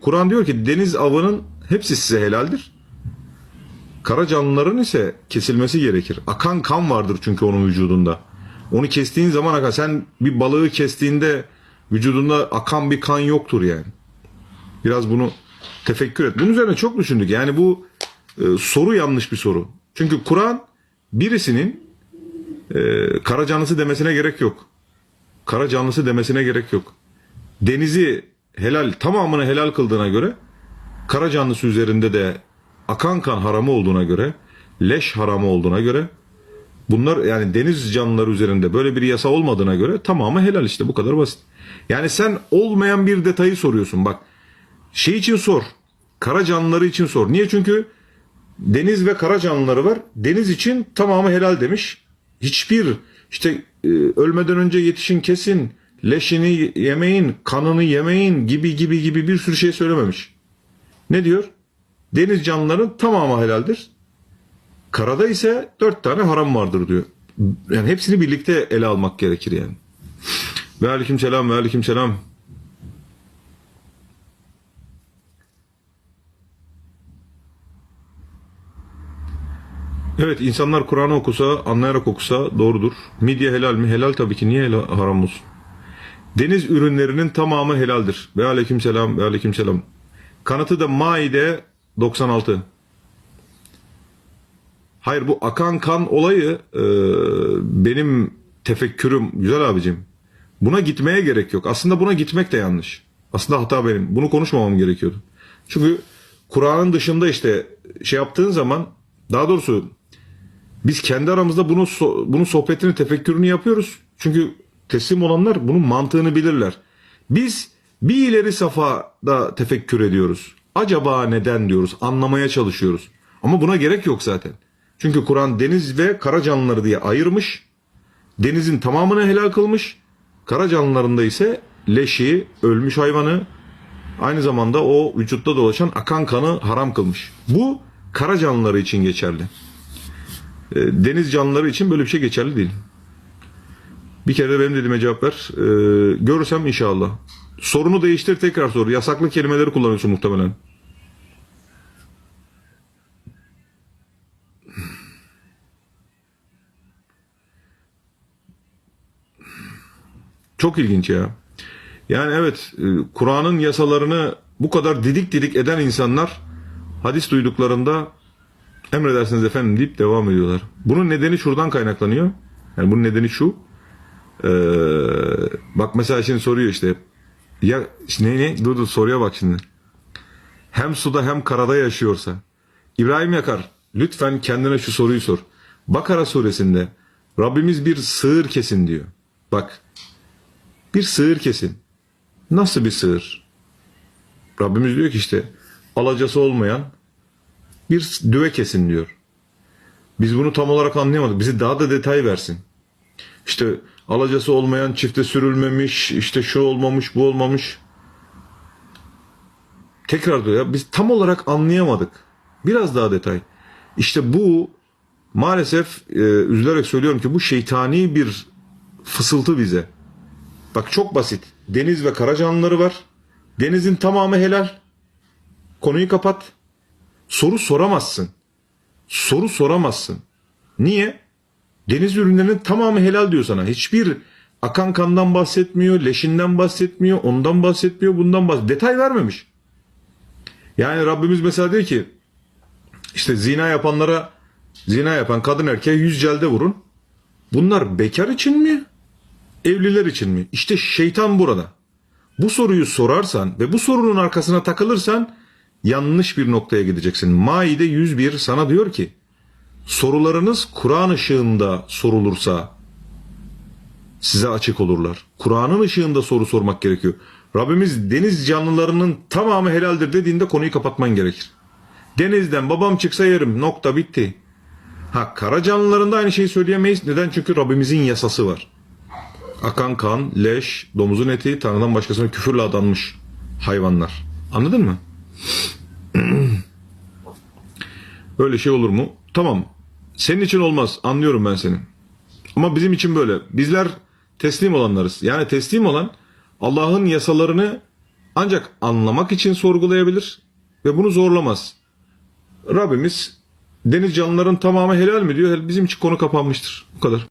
Kur'an diyor ki deniz avının hepsi size helaldir. Kara canlıların ise kesilmesi gerekir. Akan kan vardır çünkü onun vücudunda. Onu kestiğin zaman akan. Sen bir balığı kestiğinde vücudunda akan bir kan yoktur yani. Biraz bunu tefekkür et. Bunun üzerine çok düşündük. Yani bu e, soru yanlış bir soru. Çünkü Kur'an birisinin e, kara canlısı demesine gerek yok. Kara canlısı demesine gerek yok. Denizi helal, tamamını helal kıldığına göre kara canlısı üzerinde de akan kan haramı olduğuna göre, leş haramı olduğuna göre bunlar yani deniz canlıları üzerinde böyle bir yasa olmadığına göre tamamı helal işte bu kadar basit. Yani sen olmayan bir detayı soruyorsun bak. Şey için sor. Kara canlıları için sor. Niye? Çünkü deniz ve kara canlıları var. Deniz için tamamı helal demiş. Hiçbir işte e, ölmeden önce yetişin kesin, leşini yemeyin, kanını yemeyin gibi gibi gibi bir sürü şey söylememiş. Ne diyor? Deniz canlıların tamamı helaldir. Karada ise dört tane haram vardır diyor. Yani hepsini birlikte ele almak gerekir yani. Ve aleyküm selam ve aleyküm selam. Evet insanlar Kur'an'ı okusa, anlayarak okusa doğrudur. Midye helal mi? Helal tabii ki. Niye helal, haram olsun? Deniz ürünlerinin tamamı helaldir. Ve aleyküm selam ve aleyküm selam. Kanıtı da Maide 96. Hayır bu akan kan olayı e, benim tefekkürüm güzel abicim. Buna gitmeye gerek yok. Aslında buna gitmek de yanlış. Aslında hata benim. Bunu konuşmamam gerekiyordu. Çünkü Kur'an'ın dışında işte şey yaptığın zaman daha doğrusu biz kendi aramızda bunu bunun sohbetini, tefekkürünü yapıyoruz. Çünkü teslim olanlar bunun mantığını bilirler. Biz bir ileri safhada tefekkür ediyoruz. Acaba neden diyoruz, anlamaya çalışıyoruz. Ama buna gerek yok zaten. Çünkü Kur'an deniz ve kara canlıları diye ayırmış. Denizin tamamını helal kılmış. Kara canlılarında ise leşi, ölmüş hayvanı, aynı zamanda o vücutta dolaşan akan kanı haram kılmış. Bu kara canlıları için geçerli. E, deniz canlıları için böyle bir şey geçerli değil. Bir kere de benim dediğime cevap ver. E, görürsem inşallah. Sorunu değiştir tekrar sor. Yasaklı kelimeleri kullanıyorsun muhtemelen. Çok ilginç ya. Yani evet e, Kur'an'ın yasalarını bu kadar didik didik eden insanlar hadis duyduklarında emredersiniz efendim deyip devam ediyorlar. Bunun nedeni şuradan kaynaklanıyor. Yani bunun nedeni şu. Ee, bak mesela şimdi soruyor işte. Ya ne ne? Dur dur soruya bak şimdi. Hem suda hem karada yaşıyorsa. İbrahim Yakar lütfen kendine şu soruyu sor. Bakara suresinde Rabbimiz bir sığır kesin diyor. Bak bir sığır kesin. Nasıl bir sığır? Rabbimiz diyor ki işte alacası olmayan bir düve kesin diyor. Biz bunu tam olarak anlayamadık. Bize daha da detay versin. İşte alacası olmayan çifte sürülmemiş, işte şu olmamış, bu olmamış. Tekrar diyor ya biz tam olarak anlayamadık. Biraz daha detay. İşte bu maalesef e, üzülerek söylüyorum ki bu şeytani bir fısıltı bize. Bak çok basit. Deniz ve kara canlıları var. Denizin tamamı helal. Konuyu kapat. Soru soramazsın. Soru soramazsın. Niye? Deniz ürünlerinin tamamı helal diyor sana. Hiçbir akan kandan bahsetmiyor, leşinden bahsetmiyor, ondan bahsetmiyor, bundan bahsetmiyor. Detay vermemiş. Yani Rabbimiz mesela diyor ki işte zina yapanlara zina yapan kadın erkeğe yüz celde vurun. Bunlar bekar için mi? Evliler için mi? İşte şeytan burada. Bu soruyu sorarsan ve bu sorunun arkasına takılırsan yanlış bir noktaya gideceksin. Maide 101 sana diyor ki sorularınız Kur'an ışığında sorulursa size açık olurlar. Kur'an'ın ışığında soru sormak gerekiyor. Rabbimiz deniz canlılarının tamamı helaldir dediğinde konuyu kapatman gerekir. Denizden babam çıksa yerim nokta bitti. Ha kara canlılarında aynı şeyi söyleyemeyiz. Neden? Çünkü Rabbimizin yasası var. Akan kan, leş, domuzun eti, Tanrı'dan başkasına küfürle adanmış hayvanlar. Anladın mı? Böyle şey olur mu? Tamam. Senin için olmaz. Anlıyorum ben seni. Ama bizim için böyle. Bizler teslim olanlarız. Yani teslim olan Allah'ın yasalarını Ancak anlamak için sorgulayabilir ve bunu zorlamaz. Rabbimiz deniz canlıların tamamı helal mi diyor? Bizim için konu kapanmıştır. Bu kadar.